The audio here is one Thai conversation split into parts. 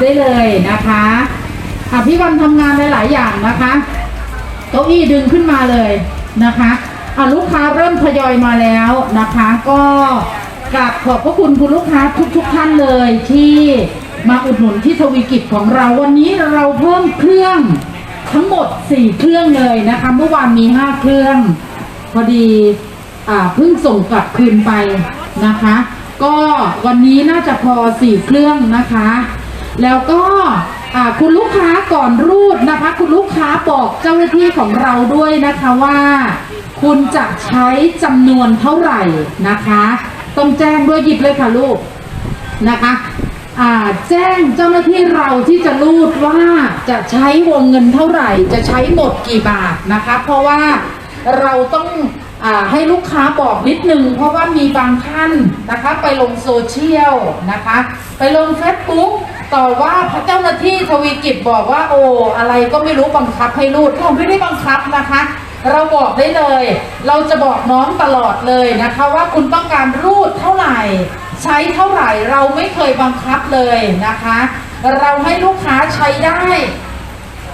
ได้เลยนะคะอะพี่วันทำงานหลายๆอย่างนะคะเก้าอี้ดึงขึ้นมาเลยนะคะอะลูกค้าเริ่มทยอยมาแล้วนะคะ ก็กราบขอบพระคุณคุณลูกค้าทุกๆท่านเลยที่มาอุดหนุนที่ทวีกิจของเราวันนี้เราเพิ่มเครื่องทั้งหมด 4 เครื่องเลยนะคะ เมื่อวานมี 5 เครื่อง พอดีอ่าเพิ่งส่งกลับคืนไปนะคะ ก็วันนี้น่าจะพอ 4 เครื่องนะคะ แล้วก็คุณลูกค้าก่อนรูดนะคะ คุณลูกค้าบอกเจ้าหน้าที่ของเราด้วยนะคะว่า คุณจะใช้จำนวนเท่าไหร่นะคะ ต้องแจ้งด้วยหยิบเลยค่ะลูกนะคะแจ้งเจ้าหน้าที่เราที่จะรูดว่าจะใช้วงเงินเท่าไหร่ จะใช้หมดกี่บาทนะคะ เพราะว่าเราต้องอให้ลูกค้าบอกนิดนึง เพราะว่ามีบางท่านนะคะ ไปลงโซเชียลนะคะ ไปลงเฟซบุ๊ก ต่อว่าพระเจ้าหน้าที่ทวีกิจบอกว่าโอ้อะไรก็ไม่รู้บังคับให้รูดเราไม่ได้บังคับนะคะ เราบอกได้เลย เราจะบอกน้องตลอดเลยนะคะ ว่าคุณต้องการรูดเท่าไหร่ ใช้เท่าไหร่เราไม่เคยบังคับเลยนะคะ เราให้ลูกค้าใช้ได้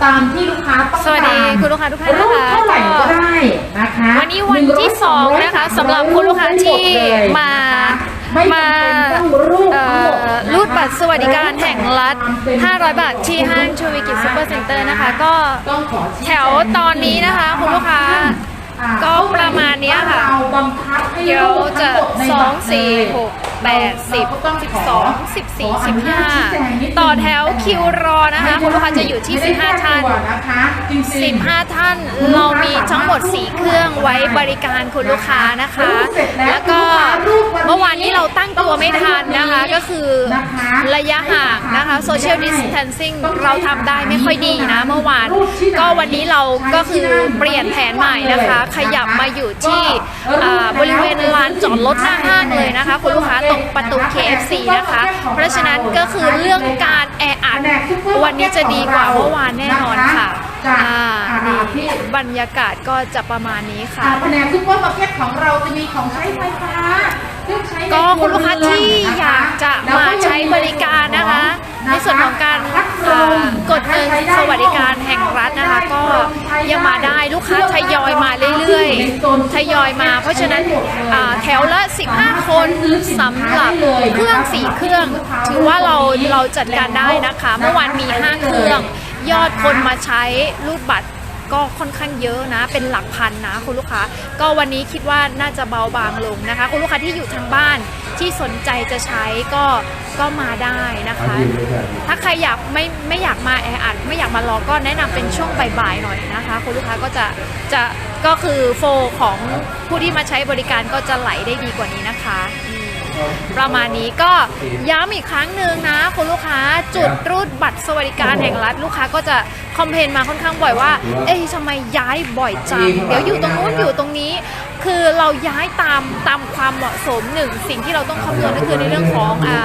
ตามที่ลูกค้าต้องการสวัสดีคุณลูกค้าทุกท่านนะคะรูดเท่าไหร่ก็ได้นะคะ วันนี้วันที่สองนะคะสำหรับคุณลูกค้าที่มาไม่มาจำเป็นต้องรูดเอ่ทั้งหมดอนะคะรูดบัตรสวัสดิการแห่งรัฐ 500 บาทที่ห้างชวิกิจซูเปอร์เซ็นเตอร์นะคะ ก็ต้องขอชี้แถวตอนนี้นะคะคุณลูกค้าอ่าก็ประมาณเนี้ยค่ะเราบังคับให้เดี๋ยวรูดจะทั้งหมดในสอบังตรสี่เลยหก แปดสิบเราก็ต้องสิบขสองสิบสี่สิบห้าขออนุญาตชี้แจงนิดนึงต่อแถวคิวรอนะคะ คุณลูกค้าจะอยู่ที่ไม่ได้15ท่านแก้ตัวนะคะจริงๆ15ท่าน เรามีทั้งหมด4เครื่องไว้บริการคุณลูกค้านะคะ แล้วก็เมื่อวานนี้เราตั้งตัวไม่ทันนะคะก็คือระยะห่างนะคะ social distancing เราทำได้ไม่ค่อยดีนะเมื่อวาน ก็วันนี้เราก็คือเปลี่ยนแผนใหม่นะคะ ขยับมาอยู่ที่อ่าบริเวณลานจอดรถหน้าห้างเลยนะคะ คุณลูกค้าตรงประตู KFC นะคะ เพราะฉะนั้นก็คือเรื่องการแออัดวันนี้จะดีกว่าเมื่อวานแน่นอนค่ะ อ่านี่บรรยากาศก็จะประมาณนี้ค่ะอ่าแผนกซุปเปอร์มาร์เก็ตของเราจะมีของใช้ไฟฟ้าเครื่องใช้ในก็คุณลูกค้าเรือนที่นะคะอยากจะมาใช้บริการนะคะ ในส่วนของการเอ่อกดเงินสวัสดิการแห่งรัฐนะคะ ก็ยังมาได้ลูกค้าทยอยมาเรื่อยๆทยอยมา เพราะฉะนั้นอ่าแถวละ 15 คนสำหรับเครื่อง4เครื่อง ถือว่าเราเราจัดการได้นะคะ เมื่อวานมี 5 เครื่อง ยอดคนมาใช้รูดบัตรก็ค่อนข้างเยอะนะ เป็นหลักพันนะคุณลูกค้า ก็วันนี้คิดว่าน่าจะเบาบางลงนะคะ คุณลูกค้าที่อยู่ทางบ้านที่สนใจจะใช้ก็ก็มาได้นะคะ ถ้าใครอยากไม่ไม่อยากมาแออัดไม่อยากมารอก็แนะนำเป็นช่วงบ่ายๆหน่อยนะคะ คุณลูกค้าก็จะจะก็คือโฟลของผู้ที่มาใช้บริการก็จะไหลได้ดีกว่านี้นะคะอืม ประมาณนี้ก็ย้ำอีกครั้งหนึ่งนะคุณลูกค้าจุดรูดบัตรสวัสดิการแห่งรัฐลูกค้าก็จะคอมเพลนมาค่อนข้างบ่อยว่า เอ้ยทำไมย้ายบ่อยจังเดี๋ยวอยู่ตรงนู้นอยู่ตรงนี้ คือเราย้ายตามตามความเหมาะสมหนึ่งสิ่งที่เราต้องคำนวณก็คือในเรื่องของอ่า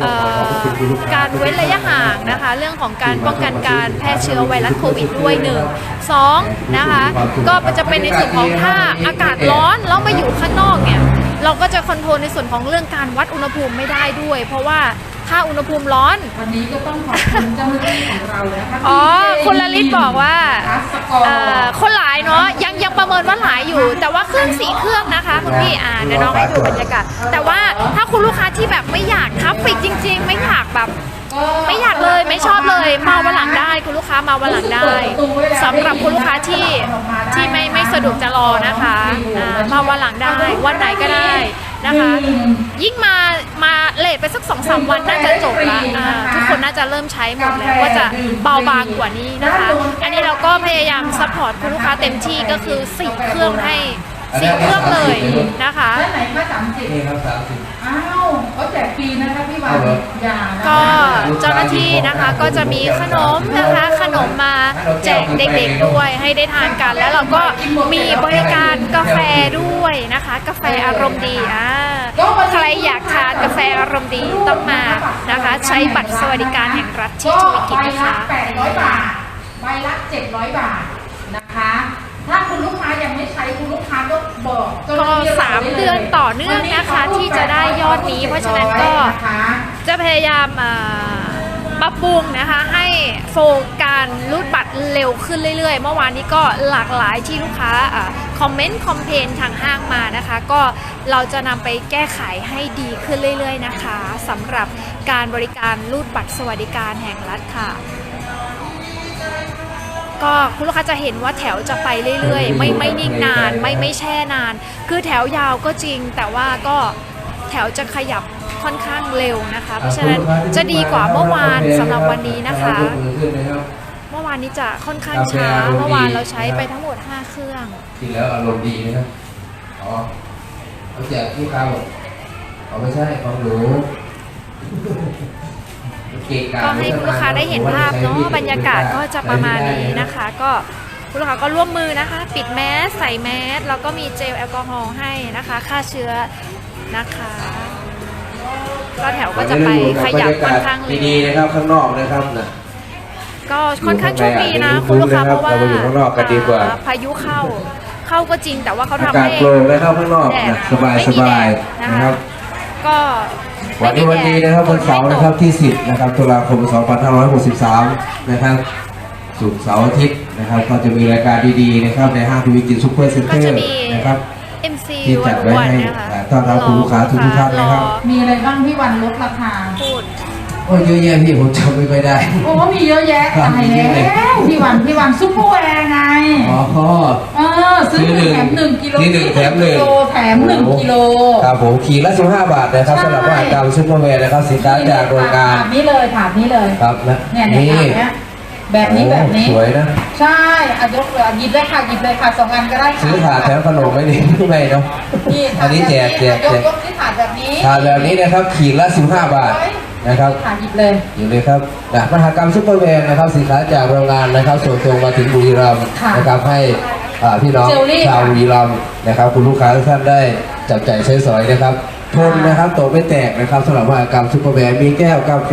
เอ่อการเว้นระยะห่างนะคะ เรื่องของการป้องกันการแพร่เชื้อไวรัสโควิดด้วยหนึ่งสองนะคะ ก็จะเป็นในส่วนของถ้าอากาศร้อนแล้วมาอยู่ข้างนอกเนี่ย เราก็จะคอนโทรลในส่วนของเรื่องการวัดอุณหภูมิไม่ได้ด้วย เพราะว่าถ้าอุณหภูมิร้อน วันนี้ก็ต้องขอบคุณเจ้าหน้าที่ของเรานะคะอ๋อที่คุณลลิตบอกว่าสกอร์เอ่อคนหลายเนาะยังยังประเมินว่าหลายอยู่ แต่ว่าเครื่องสี่เครื่องนะคะคุณพี่อ่าเดี๋ยวน้องให้ดูบรรยากาศแต่ว่าถ้าคุณลูกค้าที่แบบไม่อยากทับฟิกจริง ๆ ไม่อยากแบบ ไม่อยากเลยไม่ชอบเลยมาวันหลังได้คุณลูกค้ามาวันหลังได้สำหรับคุณลูกค้าที่ที่ไม่ไม่สะดวกจะรอนะคะมาวันหลังได้วันไหนก็ได้นะคะ ยิ่งมามาเลทไปสักสองสามวันน่าจะจบละทุกคนน่าจะเริ่มใช้หมดแล้วก็จะเบาบางกว่านี้นะคะ อันนี้เราก็พยายามซัพพอร์ตคุณลูกค้าเต็มที่ก็คือสี่เครื่องให้ สี่เครื่องเลยนะคะแล้วไหนมาสามสิบนี่ครับสามสิบอ้าวเขาแจกฟรีนะคะพี่วันเอาเหรออย่านะก็เจ้าหน้าที่นะคะก็จะมีขนมนะคะ ขนมมาแจกเด็กๆด้วยให้ได้ทานกัน แล้วเราก็มีบริการกาแฟด้วยนะคะ กาแฟอารมณ์ดีอ่าใครอยากทานกาแฟอารมณ์ดีต้องมานะคะ ใช้บัตรสวัสดิการแห่งรัฐที่ธุรกิจนะคะใบละ800บาทใบละ700บาทนะคะถ้า คุณลูกค้ายังไม่ใช้คุณลูกค้าก็บอกเจ้หก็น้ที่รสามไลยเดือนต่อเนื่องนะคะที่จะได้ยอดนี้ เพราะฉะนั้นก็นะคะจะพยายามอ่ารับปรุงนะคะให้โฟการรูดบัตรเร็วขึ้นเรื่อยๆ เมื่อวานนี้ก็หลากหลายที่ลูกค้าคอมเมนต์คอมเพนทางห้างมานะคะ ก็เราจะนำไปแก้ไขให้ดีขึ้นเรื่อยๆนะคะสำหรับการบริการรูดบัตรสวัสดิการแห่งรัฐค่ะ ก็คุณลูกค้าจะเห็นว่าแถวจะไปเรื่อยๆ ไม่ไม่นิ่งนาน ไม่ไม่แช่นาน คือแถวยาวก็จริง แต่ว่าก็แถวจะขยับค่อนข้างเร็วนะคะ เพราะฉะนั้นจะดีกว่าเมื่อวานสำหรับวันนี้นะคะ เมื่อวานนี้จะค่อนข้างช้า เมื่อวานเราใช้ไปทั้งหมด 5 เครื่องกินแล้วอารมณ์ดีนะครับอ๋อเขาแจกลูกค้าบอกเอาไม่ใช่ของหนูเกะะก็ให้คุณลูกค้าได้เห็นภาพเนาะบรรยากาศก็จะประมาณนี้นะคะ ก็คุณลูกค้าก็ร่วมมือนะคะ ปิดแมสใส่แมสแล้วก็มีเจลแอลกอฮอล์ให้นะคะฆ่าเชื้อนะคะก็แถวก็จะไปขยับค่อนข้างเร็ดีวๆนะครับข้างนอกนะครับนะก็ค่อนข้างโชคดีนะอยู่คุณลูกค้าข้างในเพราะว่าเราไปอยู่ข้างนอกกันดีกว่าอ่พายุเข้า เข้าก็จริงแต่ว่าเขาอาทำกาศให้โปร่งนะครับข้างนอกแดดนะสบายไม่สมีแดบายดนะนะคะครับ ก็วันนี้วันนี้นะครับวันเสาร์นะครับที่ 10 นะครับตุลาคม 2563 นะครับศุกร์เสาร์อาทิตย์นะครับ ก็จะมีรายการดีๆนะครับในห้างทวีกินซูเปอร์เซ็นเตก็อจะร์มีนะครับ MC ที่จัดไว้วันให้ๆนะคะอ่าต้อนรับคุณลูกค้าทุกๆท่านนะครับอมีอะไรบ้างพี่วันลดราคาพูด โอ้ยเยอะแยะพี่ผมจำไม่ค่อยได้ โอ้มีเยอะแยะครับ ตายแล้วพี่วันพี่วันซุปเปอร์แวร์ไง อ๋อ เออซื้อหนึ่งแถมหนึ่งกิโลซื้อหนึ่งแถมหนึ่ง กิโลแถมหนึ่งกิโล ครับผมขีดละ15 บาทนะครับใช่ สำหรับว่าการซุปเปอร์แวร์นะครับสินค้าจากโรงงานถาดนี้เลยถาดนี้เลยครับนะเนี่ยเนี่ยถาดเนี้ยแบบนี้แบบนี้สวยนะ ใช่อะยกเลยอะหยิบเลยค่ะหยิบเลยค่ะสองอันก็ได้ค่ะซื้อถาดแถมขนมไม่ดีไม่เนาะ นี่ถาอัดนนี้แจกแจกยแจกกยกที่ถาดแบบนี้ถาดแบบนี้นะครับขีดละ15 บาท นะครับถาดหยิบเลยอยู่เลยครับนะมหากรรมซุปเปอร์แวร์นะครับสินค้าจากโรงงานนะครับส่งตรงมาถึงบุรีรัมย์ค่ะนะครับให้อ่าพี่น้องเจลลี่ชาวค่ะบุรีรัมย์นะครับคุณลูกค้าทุกท่านได้จับจ่ายใช้สอยนะครับทนนะครับโตไม่แตกนะครับสำหรับมหากรรมซุปเปอร์แวร์มีแก้วกาแฟ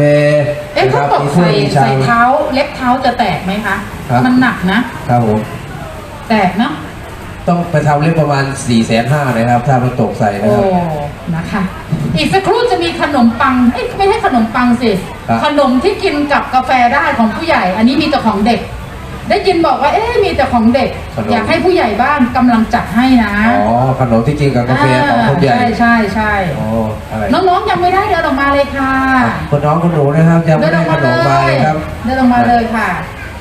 เอ๊ะนะคถ้ารับตกมีเครื่ใส่องมีชาใส่เท้าเล็บเท้าจะแตกไหมคะครับมันหนักนะครับผมแตกเนาะ ต้องไปทำเล่มประมาณ4ี่แสนห้านะครับ ถ้ามันตกใส่นะโอ้ ครับ นะคะ อีกสักครู่จะมีขนมปัง เอ้ยไม่ใช่ขนมปังสิ ครับ ขนมที่กินกับกาแฟได้ของผู้ใหญ่ อันนี้มีแต่ของเด็ก ได้ยินบอกว่า เอ๊ะมีแต่ของเด็ก อยากให้ผู้ใหญ่บ้านกำลังจัดให้นะอ๋อขนมที่กินกับกาแฟของคนใหญ่ใช่ใช่ใช่อ๋ออะไรน้องๆยังไม่ได้เดินออกมาเลยค่ะคนน้องคนหนูนะครับยังเดิไม่นอได้อกขมานเลมมาเลยยครับ เดินออกมาเลยค่ะ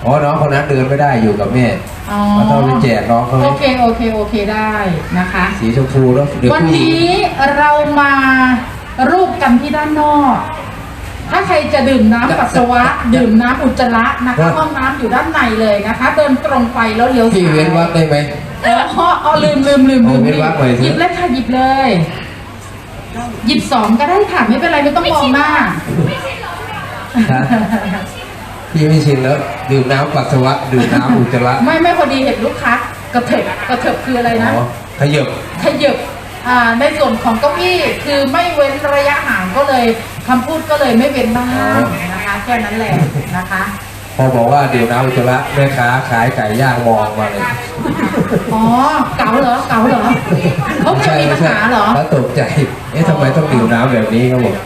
อ๋อน้องคนนั้นเดินไม่ได้อยู่กับแม่อ๋อเราต้องไปแจกน้องเขาไหมโอเคโอเคโอเคได้นะคะ สีชมพูแล้วเดี๋ยววันผู้หญิงนี้เรามารูปกันที่ด้านนอก ถ้าใครจะดื่มน้ำปัสสาวะ ดื่มน้ำอุจจาระนะคะห้องน้ำอยู่ด้านในเลยนะคะ เดินตรงไปแล้วเลี้ยวซ้ายพี่เว้นวักได้ไหมอ๋ออ๋อลืมลืมลืมลืมเอาเว้นวรรคไว้สิหยิบเลยค่ะหยิบเลย หยิบสองก็ได้ค่ะไม่เป็นไรไม่ต้องมองหน้าฮะ พี่ไม่ชินแล้วดื่มน้ำปัสสาวะดื่มน้ำอุจจาระไม่ไม่พอดีเห็นลูกค้ากระเถิบกระเถิบคืออะไรนะอ๋อขยับขยับอ่าในส่วนของเก้าอี้คือไม่เว้นระยะห่างก็เลยคำพูดก็เลยไม่เว้นบ้างนะคะแค่นั้นแหละนะคะ พอบอกว่าดื่มน้ำอุจจาระแม่ค้าขายไก่ย่างมองมาเลยอ๋อเก๋าเหรอเก๋าเหรอเขาเคยมีปัญหาเหรอแล้วตกใจเอ๊ะทำไมต้องดื่มน้ำแบบนี้ครับผม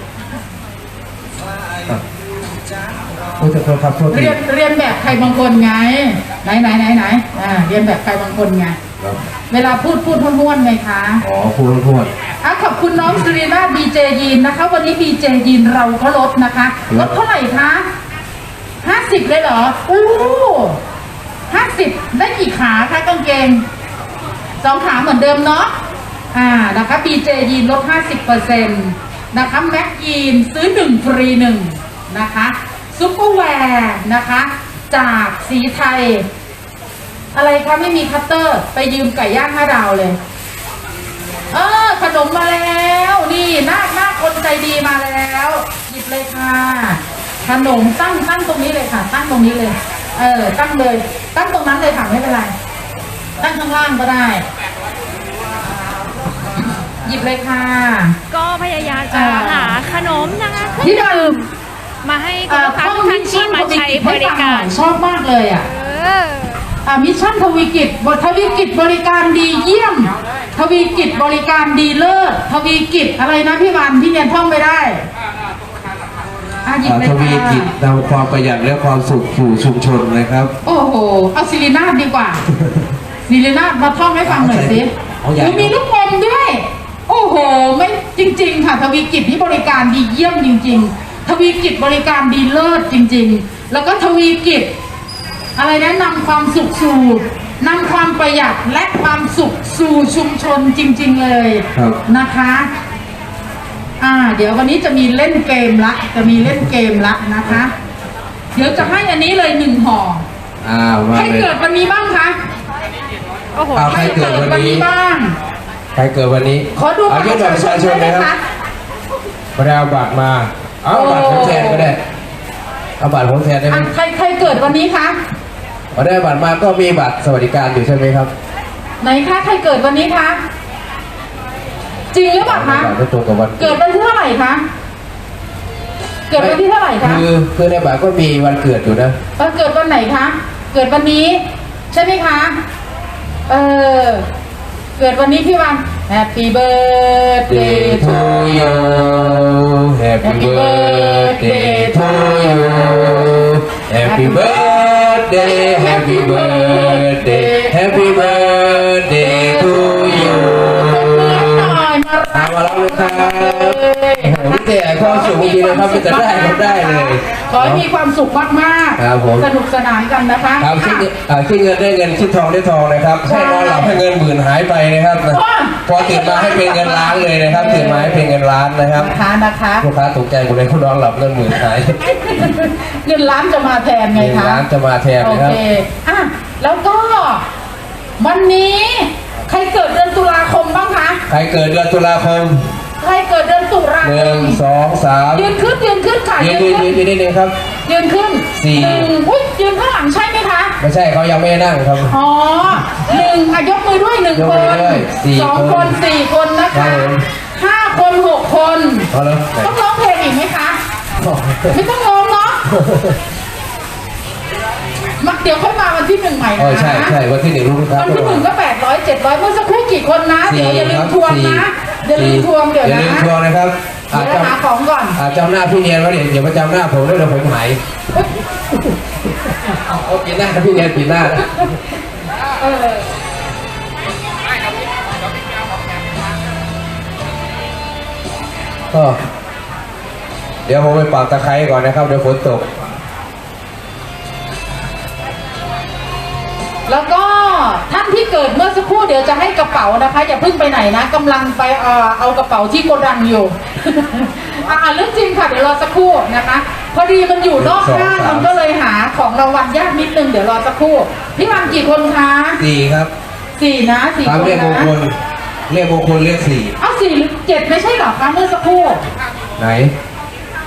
โอ้จะโทษครับโทษทีเรียนเรียนแบบใครบางคนไง ไหนไหนไหนไหนอ่าเรียนแบบใครบางคนไง ครับเวลาพูดพูดห้วนๆไงคะอ๋อพูดพูด อะขอบคุณน้องสุรีนาบีเจยีนนะคะ วันนี้บีเจยีนเราก็ลดนะคะลดเท่าไหร่คะห้าสิบเลยเหรอโอ้ห้าสิบได้กี่ขาคะกางเกงสองขาเหมือนเดิมเนาะอ่านะคะบีเจยีนลดห้าสิบเปอร์เซ็นต์นะคะแม็กยีนซื้อหนึ่งฟรีหนึ่งนะคะ ซุปเปอร์แวร์นะคะ จากสีไทย อะไรคะไม่มีคัตเตอร์ไปยืมไก่ย่างห้าดาวเลย เออขนมมาแล้ว นี่หน้าหน้าคนใจดีมาแล้ว หยิบเลยค่ะ ขนมตั้งตั้งตรงนี้เลยค่ะ ตั้งตรงนี้เลย เออ ตั้งเลย ตั้งตรงนั้นเลยค่ะไม่เป็นไร ตั้งข้างล่างก็ได้หยิบเลยค่ะ ก็พยายามจะอ่าหาขนมนะคะเคพี่รื่องดำดื่ม มาให้คุณลูกค้าทุกท่านที่มาใช้บริการชอบมากเลยอะเอออ่ามิชชั่นทวีกิจบททวีกิจบริการดีเยี่ยม ทวีกิจบริการดีเลิศทวีกิจอะไรนะพี่วันพี่เนียนท่องไม่ได้ตอะหยิบอ่าเลยทวีกิจค่ะนำความประหยัดและความสุขสู่ชุมชนนะครับ โอ้โห เอาซิลินาดดีกว่าซิลินาดมาท่องให้ฟังหน่อยสิเอาใหญ่หนูมีลูกอมด้วย โอ้โห ไม่จริง ๆ ค่ะ ทวีกิจที่บริการดีเยี่ยมจริง ๆ ทวีกิจบริการดีเลิศจริงๆ แล้วก็ทวีกิจ อะไรนะนำความสุขสู่นำความประหยัดและความสุขสู่ชุมชนจริง ๆเลยครับ นะคะอ่าเดี๋ยววันนี้จะมีเล่นเกมละ จะมีเล่นเกมละนะคะ เดี๋ยวจะให้อันนี้เลยหนึ่งห่ออ่ามาใครเลยเกิดวันนี้บ้างคะโอ้โหเอาใครเกิดวันนี้บ้าง ใครเกิดวันนี้ขอดูเอายื่นบัตรประชาชนได้นะไหมครับคะไม่ได้เอาบัตรมา เอาโอ้บัตรผมแทนก็ได้เอาบัตรผมแทนได้ไหมอะใครใครเกิดวันนี้คะพอได้บัตรมาก็มีบัตรสวัสดิการอยู่ใช่ไหมครับไหนคะใครเกิดวันนี้คะจริงหรือเปล่าคะบัตรไม่ตรงกับวันเกิดวันที่เท่าไหร่คะเกิดวันที่เท่าไหร่คะคือคือในบัตรก็มีวันเกิดอยู่นะเออเกิดวันไหนคะเกิดวันนี้ ใช่ไหมคะเออเกิดวันนี้พี่วัน Happy birthday Day to to you Happy Happy birthday to you Happy birthday Happy birthday Happy birthday to you หน่อยมาตามมาแล้วเลยครับโอ้โหนี่แต่ความสุขจริงๆนะครับจะได้ก็ได้เลย ขอให้มีความสุขมากๆครับผมสนุกสนานกันนะคะครับคิดเงินอ่าคิดเงินได้เงินคิดทองได้ทองนะครับให้นอนหลับให้เงินหมื่นหายไปนะครับนะ พอตื่นมาให้เป็นเงินล้านเลยนะครับตื่นมาให้เป็นเงินล้านนะครับนะคะนะคะลูกค้าตกใจหมดเลยคุณนอนหลับเงินหมื่นหายเงินล้านจะมาแทนไงเงินคะล้านจะมาแทนโอนะครับ เคอะแล้วก็ วันนี้ใครเกิดเดือนตุลาคมบ้างคะ ใครเกิดเดือนตุลาคมใครเกิดเดือนตุลาหคนึ่งมสองสามยืนขึ้นยืนขึ้นค่ะยืยืนนยืนขึ้ยืนนยืนนิดนึงครับ ยืนขึ้นสี่ หนึ่งอุ้ยยืนข้างหลังใช่ไหมคะ ไม่ใช่เขายังไม่ได้นั่งครับ อ๋อหนึ่งอะยกมือด้วยหนึ่งยกคมือนด้วยสี่สองคนคนสี่คนนะครัคะบผม ห้าคนหกคน เอาแล้วต้องร้องเพลงอีกไหมคะไม่ต้องร้องเนาะมักเดี๋ยวค่อยมาวันที่หนึ่งใหม่โอ้นะใช่ใช่วันที่หนึ่งลูกค้าวันที่หนึ่งก็แปดร้อยเจ็ดร้อยเมื่อสักครู่กี่คนนะ เดี๋ยวอย่าลืมทวงนะ อย่าลืมทวงเดี๋ยวอย่านะลืมทวงนะครับ เดี๋อายวจเราหาของก่อนอาจำหน้าพี่เนียนไว้เดี๋ยวอย่ามาจำหน้าผมด้วยเดี๋ยวผมหายเอาปีหน้าพี่เนียนปีหน้านะเออก็เดี๋ยวผมไปปักตะไคร้ก่อนนะครับเดี๋ยวฝนตก แล้วก็ท่านที่เกิดเมื่อสักครู่เดี๋ยวจะให้กระ เป๋านะคะ อย่าเพิ่งไปไหนนะกำลังไปเอ่อเอากระเป๋าที่โกดังอยู่ อ่าเรื่องจริงค่ะเดี๋ยวรอสักครู่นะคะ พอดีมันอยู่นอกห้างมันก็เลยหาของรางวัลยากนิดนึงเดี๋ยวรอสักครู่พี่วันกี่คนคะสี่ครับสี่นะสี่ตามคนเลขมงนะคลเลขมงคลเลขสี่เอ้าสี่หรือเจ็ดไม่ใช่เหรอคะเมื่อสักครู่ ไหน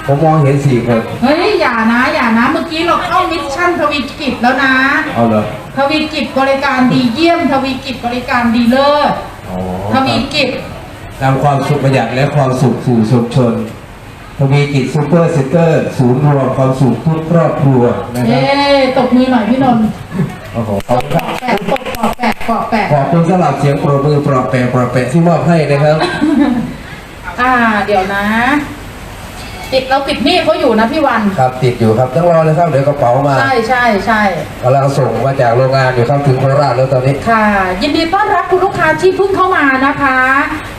ผมมองเห็นสี่คนเฮ้ยอย่านะอย่านะเมื่อกี้เราเข้ามิชชั่นทวีกิจแล้วนะ เอาเหรอ ทวีกิจบริการดีเยี่ยม ทวีกิจบริการดีเลิศอ๋อทวีกิจ นำความสุขประหยัดและความสุขสู่ชุมชนทวีกิจซูเปอร์เซ็นเตอร์ ศูนย์รวมความสุขทุกครอบครัวนะคเย้รับตบมือหน่อยพี่นนท์โอ้โหขอบคุณครับแปะตบปอกแปะปอกแปะขอบคุณสำหรับเสียงปรบมือปรอบแปะปรอบแปะที่มอบให้นะครับ อ่า เดี๋ยวนะ ติดเราติดหนี้เขาอยู่นะพี่วัน ครับติดอยู่ครับต้องรอเลยครับเดี๋ยวกระเป๋ามาใช่ใช่ใช่กำลังส่งมาจากโรงงานอยู่ครับถึงโคราชแล้วตอนนี้ค่ะ ยินดีต้อนรับคุณลูกค้าที่เพิ่งเข้ามานะคะ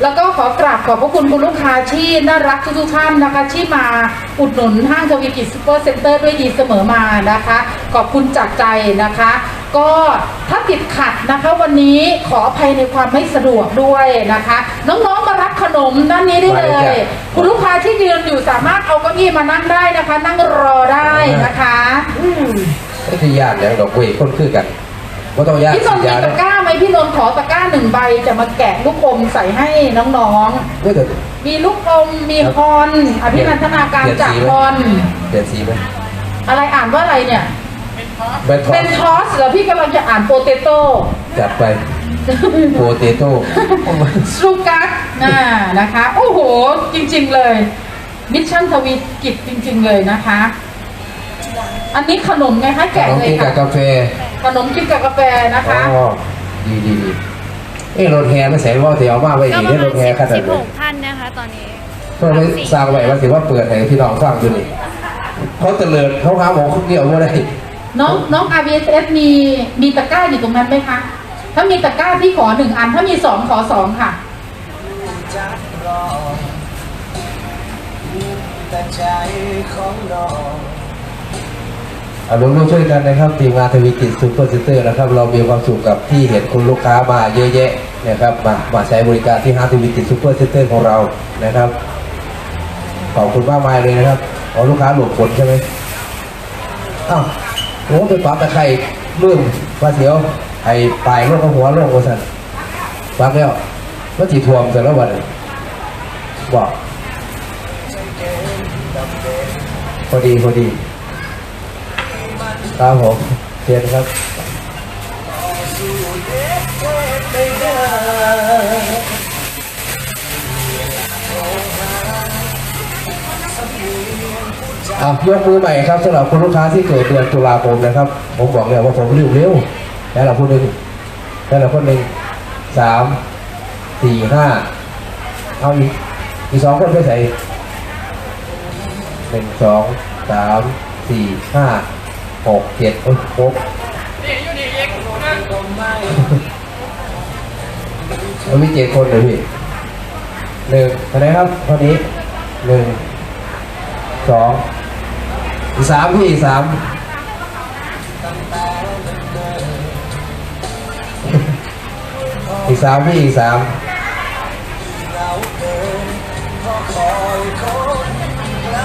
แล้วก็ขอกราบขอบพระคุณคุณลูกค้าที่น่ารักทุกๆท่านนะคะ ที่มาอุดหนุนห้างทวีกิจซูเปอร์เซ็นเตอร์ด้วยดีเสมอมานะคะ ขอบคุณจากใจนะคะก็ถ้าติดขัดนะคะวันนี้ขออภัยในความไม่สะดวกด้วยนะคะ น้องๆมารับขนมด้านนี้ได้เลยคุณลูกค้าที่ยืนอยู่สามารถเอาเก้าอี้มานั่งได้นะคะ นั่งรอได้นะคะอืมไม่ใช่ญาติอย่างดอกเวยคนคือกันว่าต้องญาติพี่นสันญท์มีญาตะกร้าไหมพี่นนท์ขอตะกร้าหนึ่งใบจะมาแกะลูกอมใส่ให้น้องไม่แต่ๆมีลูกอมมีฮอนอภินันทนาการจากฮอน เปลี่ยนสีไหมอะไรอ่านว่าอะไรเนี่ย เป็นทอเป็นทอสเหรอพี่กำลังจะอ่านโปเตโต้จัดไปโปเตโต้สุกัสน่านะคะ โอ้โห จริง ๆ เลย มิชชั่นทวีกิจจริง ๆ เลยนะคะ อันนี้ขนมไงคะขแกะนมเลยกินกัค่ะบกาแฟขนมกินกับกาแฟนะคะ อ๋อดีดีดีเอ้รถแห่ไม่ใส่ว่าเดี๋ยวเอามาไว้ก็อีกประได้รมาณถแห่ขนาดสิบไหนหกท่านนะคะตอนนี้เพื่อไม่สร้างไว้ว่าถือว่าเปิดให้พี่น้องฟังอยู่นี่เขาเตลิดเขาหาหมอเดียวว่าได้ น้องน้อง RVSS มีมีตะกร้าอยู่ตรงนั้นไหมคะ ถ้ามีตะกร้าพี่ขอหนึ่งอัน ถ้ามีสองขอสองค่ะองน้องเอาร่วมช่วยกันนะครับทีมงานทวีกิจซูเปอร์เซ็นเตอร์นะครับ เรามีความสุขกับที่เห็นคุณลูกค้ามาเยอะแยะนะครับมามาใช้บริการที่ห้างทวีกิจซูเปอร์เซ็นเตอร์ของเรานะครับขอบคุณมากมายเลยนะครับเอลูกค้าหลบฝนใช่ไหมอ้าว โอ้ไปปั๊บตะไคร่ลืมว่าเสียวไอ้ปลายโรคหัวโรคโอสันปั๊บแล้วว่าจีทวมเสร็จแล้ววันบอกพอดีพอดีครับผมเชิญครับ อะยกมือใหม่ครับสำหรับคุณลูกค้าที่เกิดเดือนตุลาคมนะครับ ผมบอกเลยว่าผมรีบเร็วแล้วเราพูดหนึ่งแล้วเราคนหนึ่งสามสี่ห้าเอาอีกอีกสองคนไปใส่หนึ่งสองสามสี่ห้าหกเจ็ดโอ้ยครบเรามีเจ็ดคนเลยพี่หนึ่งเท่าไรครับเท่านี้หนึ่งสอง สามพี่อีกสามอีกสามพี่อีกสามเราเดินเพราะคอยคนไกล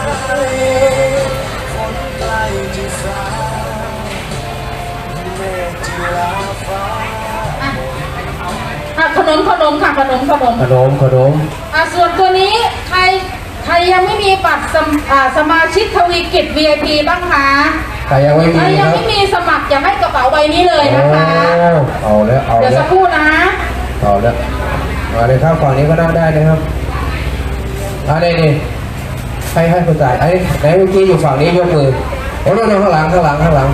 คนไกลที่ฟ้าเมฆที่ลาฟ้าอะขนมขนมค่ะขนมขนมขนมขนมอะส่วนตัวนี้ ใครใครยังไม่มีบัตรสมอ่าสมาชิกทวีกิจ VIP บ้างคะ ใครยังไม่ใคมีรคยังรับไม่มีสมัครอย่าให้กระเป๋าใบนี้เลยนะคะ โอ้เอาแล้วเอาเดี๋ยวแล้สัวกครู่นะ เอาแล้วมาเลยครับฝั่งนี้ก็นั่งได้นะครับอ่านี่นี่ให้ให้คนจ่ายไอ้ไหนเมื่อกี้อยู่ฝั่งนี้ยกมือโอ้โหข้างหลังข้างหลังข้างหลัง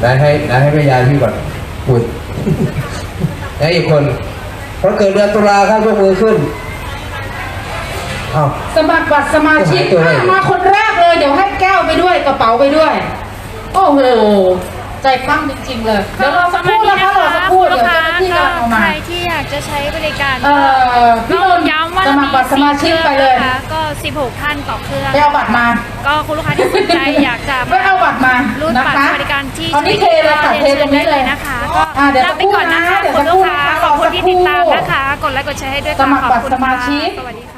ไหนให้ไหนให้แม่ยายพี่ก่อนอุ้ยไหนอีกคนคนเกิดเดือนตุลาครับยกมือขึ้น อ้าวสมัครบัตรสมาชิกตัวไหนอะมาคนแรกเลย เดี๋ยวให้แก้วไปด้วยกระเป๋าไปด้วย โอ้โห ใจปั้มจริงๆเลยเดี๋ยวรอสักครู่นะคะรอสักครู่ลูเดี๋ยวกค้าเจ้าหน้าที่ก็กำลังเอาใคมารที่อยากจะใช้บริการเอ่อพี่ก็นนท์ย้ำว่าสเรามัครบัตรสมาชิกไปเลยนะคะก็ 16 ท่านต่อเครื่องไปเอาบัตรมา ก็คุณลูกค้าที่สนใจอยากจะไปเอาบัตรมารูดนะบัตรคะสวัสดิการที่ตอนนี้เทเลยค่ะเทตรงนี้เลยนะคะก็อะเดี๋ยวลาไปก่อนนะคะสักคุครู่ณนะลูกค้าเดี๋ยวสักครู่ขอบคุณที่ติดตามนะคะ กดไลค์กดแชร์ให้ด้วยสมัครบัตรสมาชิกสวัสดีค่ะ